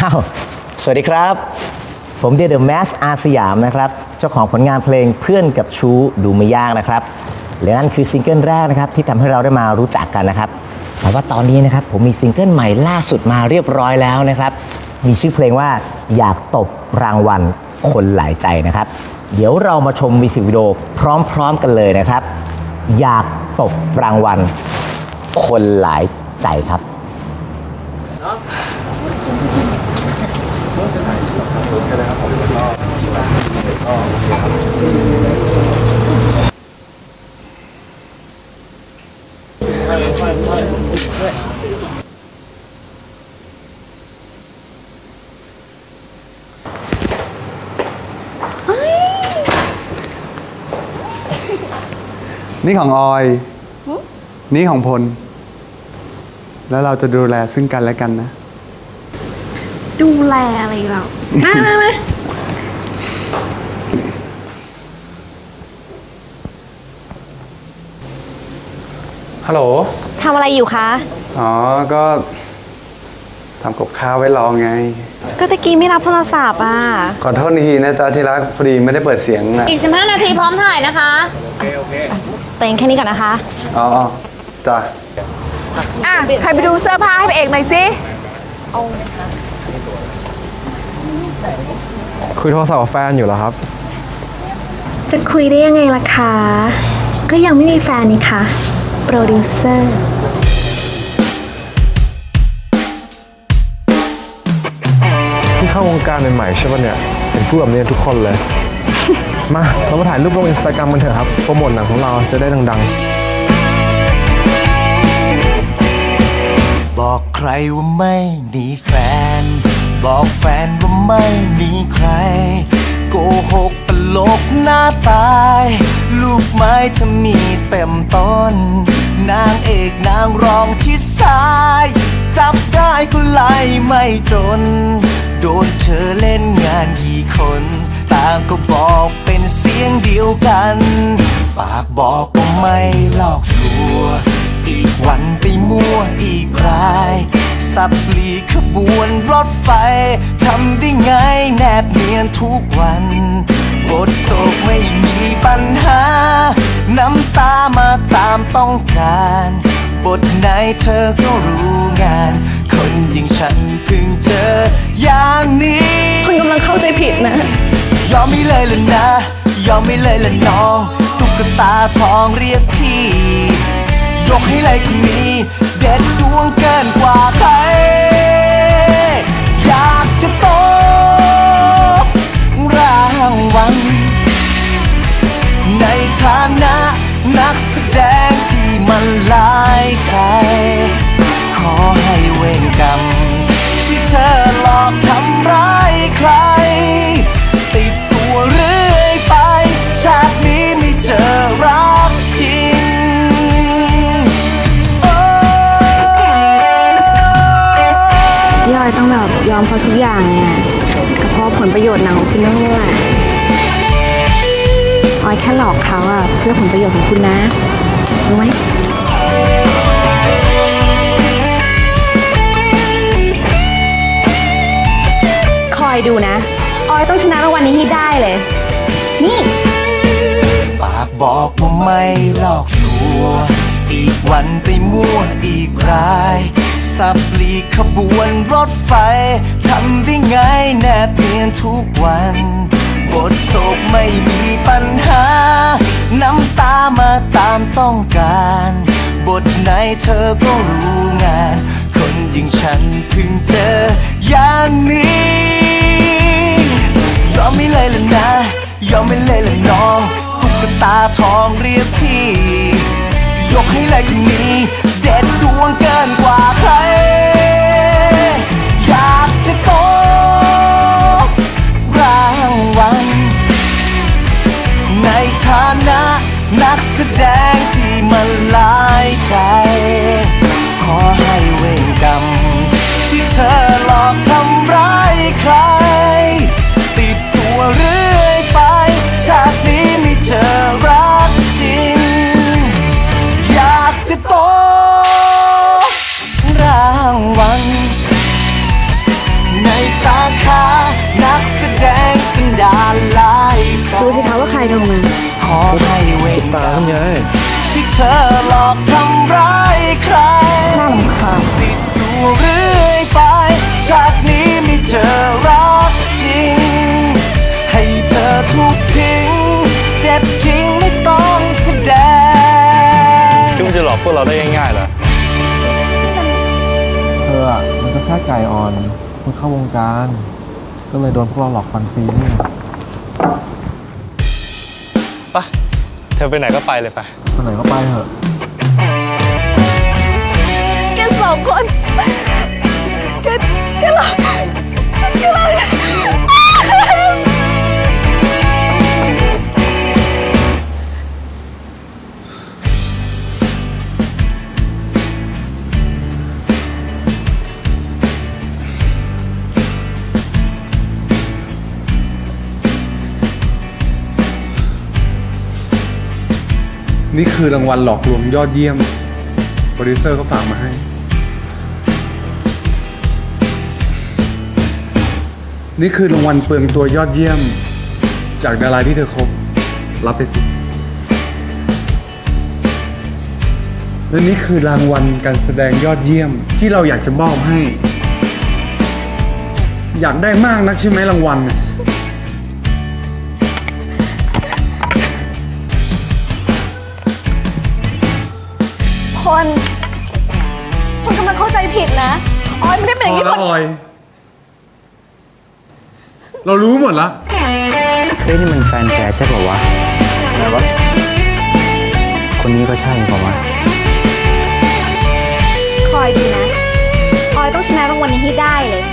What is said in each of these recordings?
อ้าว สวัสดีครับ ผมเด e เดอะแมสอาสยามนะครับ เจ้าของผลงานเพลงเพื่อนกับชู้ดูไม่ยากนะครับ และนั่นคือซิงเกิลแรกนะครับ ที่ทำให้เราได้มารู้จักกันนะครับแต่ว่าตอนนี้นะครับ ผมมีซิงเกิลใหม่ล่าสุดมาเรียบร้อยแล้วนะครับ มีชื่อเพลงว่าอยากตบรางวัลคนหลายใจนะครับ เดี๋ยวเรามาชมมิวสิกวิดีโอพร้อมๆกันเลยนะครับ อยากตบรางวัลคนหลายใจครับ นี่ของออย นี่ของพล แล้วเราจะดูแลซึ่งกันและกันนะ ดูแลอะไรเรามามามา ฮัลโหลทำอะไรอยู่คะ อ๋อ ก็ทำกับข้าวไว้รอไง ก็ตะกี้ไม่รับโทรศัพท์อะ ขอโทษทีนะจ๊ะที่รักพอดีไม่ได้เปิดเสียงนะอีก 15 นาทีพร้อมถ่ายนะคะเต็งแค่นี้ก่อนนะคะ อ๋ออ๋อจ้ะอะ ใครไปดูเสื้อผ้าให้พระเอกหน่อยสิ คุยโทรศัพท์กับแฟนอยู่เหรอครับ จะคุยได้ยังไงล่ะคะ ก็ยังไม่มีแฟนนี่คะ โปรดิวเซอร์ที่เข้าวงการใหม่ๆใช่ปะเนี่ยเห็นพูดแบบนี้ทุกคนเลย มาเรามาถ่ายรูปลงอินสตาแกรมกันเถอะครับโปรโมทหนังของเราจะได้ดังบอกใครว่าไม่มีแฟน บอกแฟนว่าไม่มีใคร โกหกตลกหน้าตาย ลูกไม้ถ้ามีเต็มต้น นางเอกนางรองที่สาย จับได้ก็ไล่ไม่จน โดนเธอเล่นงานกี่คน ต่างก็บอกเป็นเสียงเดียวกัน ปากบอกว่าไม่หลอกชัวร์อีกวันไปมั่วอีกราย สับหลีขบวนรถไฟ ทำได้ไงแนบเนียนทุกวันบทโศกไม่มีปัญหาาตามต้องการ บทไหนเธอก็รู้งาน คนอย่างฉันเพิ่งเจออย่างนี้ คุณกำลังเข้าใจผิดนะ ยอมไม่เลยล่ะนะ ยอมไม่เลยล่ะน้อง ตุ๊กตาทองเรียกพี่ ยกให้เลยคนนี้ เด็ดดวงเกินกว่าใคร แบบยอมเขาทุกอย่างเนี่ยก็เพราะผลประโยชน์หนังของคุณนั่นแหละออยแค่หลอกเขาอะเพื่อผลประโยชน์ของคุณนะรู้ไหมคอยดูนะ ออยต้องชนะรางวัลนี้ให้ได้เลย นี่ ปากบอกว่าไม่หลอกชัวร์อีกวันไปมั่วอีกราย สับหลีกขบวนรถไฟ ทำได้ไงแนบเนียนทุกวัน บทโศกไม่มีปัญหา น้ำตามาตามต้องการ บทไหนเธอก็รู้งาน คนอย่างฉันเพิ่งเจออย่างนี้ยอมไม่เลยล่ะนะ ยอมไม่เลยล่ะน้อง ตุ๊กตาทองเรียกพี่ กให้เลยคนนี้ เด็ดดวงเกินกว่าใคร อยากจะโตรางวัลในฐานะนักแสดงที่มันหลาย เราได้ง่ายๆเหรอ เธออะมันก็แค่ไก่อ่อนเพิ่งเข้าวงการ ก็เลยโดนพวกเราหลอกฟันฟรีนี่ไปเธอไปไหนก็ไปเลยไป คนไหนก็ไปเถอะ แกสองคน นี่คือรางวัลหลอกลวงยอดเยี่ยม โปรดิวเซอร์เขาฝากมาให้ นี่คือรางวัลเปลืองตัวยอดเยี่ยม จากดาราที่เธอคบ รับไปสิและนี่คือรางวัลการแสดงยอดเยี่ยมที่เราอยากจะมอบให้ อยากได้มากนักใช่ไหมรางวัล เนี่ยพลพลกำลังเข้าใจผิดนะ ออยไม่ได้เป็นอย่างพอนี้แล้วพลออย เรารู้หมดแล้วเฮ้ยนี่มันแฟนแกใช่ป่าวะแล้วก็คนนี้ก็ใช่ป่าวะคอยดูนะ ออยต้องชนะรางวัลนี้ให้ได้เลย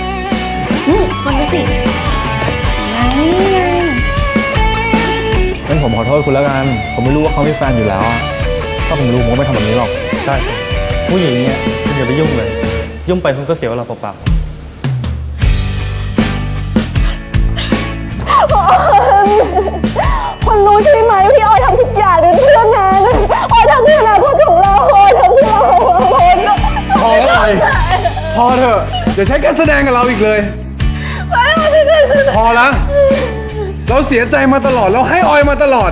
นี่คนดูสินี่ไงงั้นผมขอโทษคุณแล้วกัน ผมไม่รู้ว่าเขามีแฟนอยู่แล้วอะ ถ้าผมรู้ผมก็ไม่ทำแบบนี้หรอก ใช่ผู้หญิงเนี่ยคุณอย่าไปยุ่งเลย ยุ่งไปคุณก็เสียเวลาเปล่าพลรู้ใช่ไหมว่าที่ออยทำทุกอย่างเป็นเพื่อนนั้นออยทำเพื่ออนาคตของเราออยทำเพื่อพลพอแล้วออยพอเถอะอย่าใช้การแสดงกับเราอีกเลย พอแล้วเราเสียใจมาตลอดเราให้ออยมาตลอด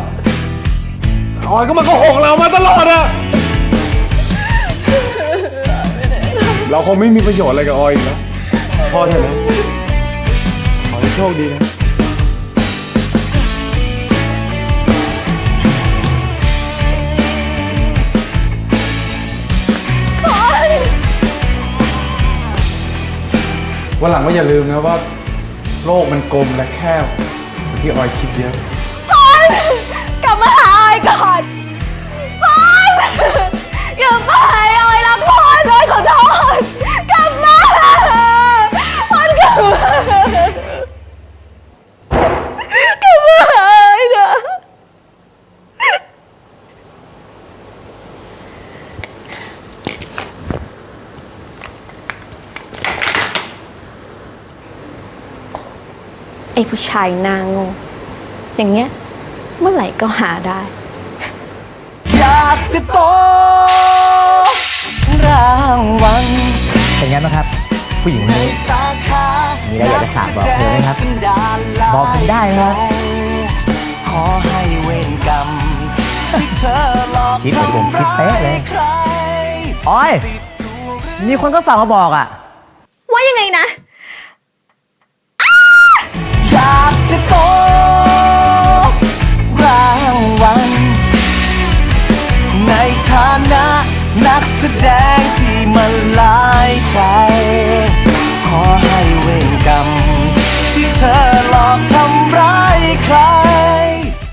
ออยก็มาโกหกเรามาตลอดอะเราคงไม่มีประโยชน์อะไรกับออยอีกแล้วพอเถอะนะขอให้โชคดีนะ วันหลังก็อย่าลืมนะว่า โลกมันกลมและแคบกว่าที่ออยคิดเยอะ ไอ้ผู้ชายหนางงอย่างเงี้ย เมื่อไหร่ก็หาได้ อยากจะโตรางวัลเป็นไงบ้างครับ ผู้หญิงคนในนี้สาขามีอะไรอยากจะฝากบอกเธอไหมครับนักแสดงสันดานลายบอกผมได้นะครับ ขอให้เวรกรรมที่เธอหลอกคิดเหมือนผมคิดทำร้าเป๊ะเลยยใครออย มีคนก็ฝากมาบอกอะ ว่ายังไงนะ